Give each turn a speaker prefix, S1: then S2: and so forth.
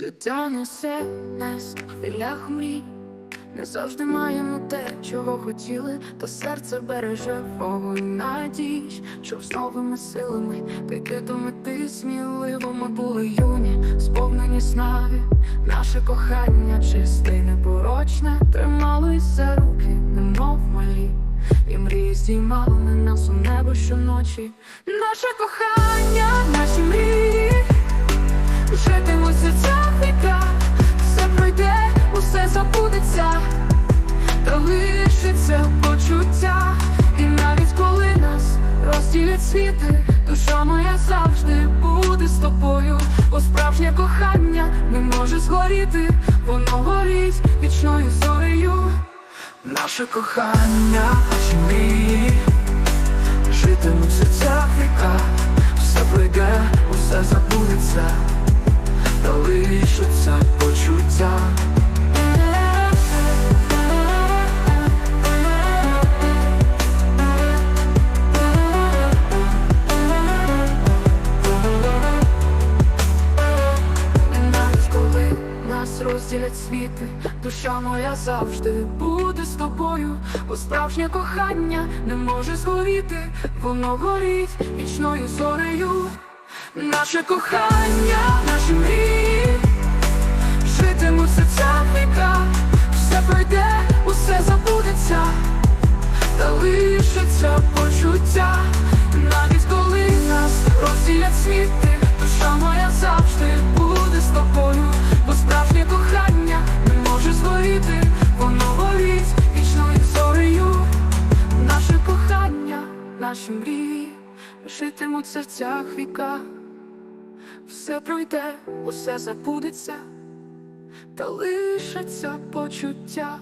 S1: Життя несе нас хвилях мрій, не завжди маємо те, чого хотіли, та серце береже вогонь надій, щоб з новими силами піти до мети сміливо ми були юні, сповнені снаги, наше кохання чисте й непорочне, тримались за руки, немов малі, і мрії здіймали на нас у небо щоночі. Наше кохання, наші мрії. Забудеться, та лишиться почуття, і навіть коли нас розділять світи, душа моя завжди буде з тобою, бо справжнє кохання не може згоріти, воно горить вічною зорею. Наше кохання, наші мрії, житимуть в серцях віка, все пройде, усе забудеться та лишаться розділять світи, душа моя завжди буде з тобою, бо справжнє кохання не може згоріти, воно горить вічною зорею. Наше кохання, наші мрії, житимуть в серцях віка, все пройде, усе забудеться, та лишиться почуття, наші мрії, житимуть в серцях віка. Все пройде, усе забудеться, та лишаться почуття.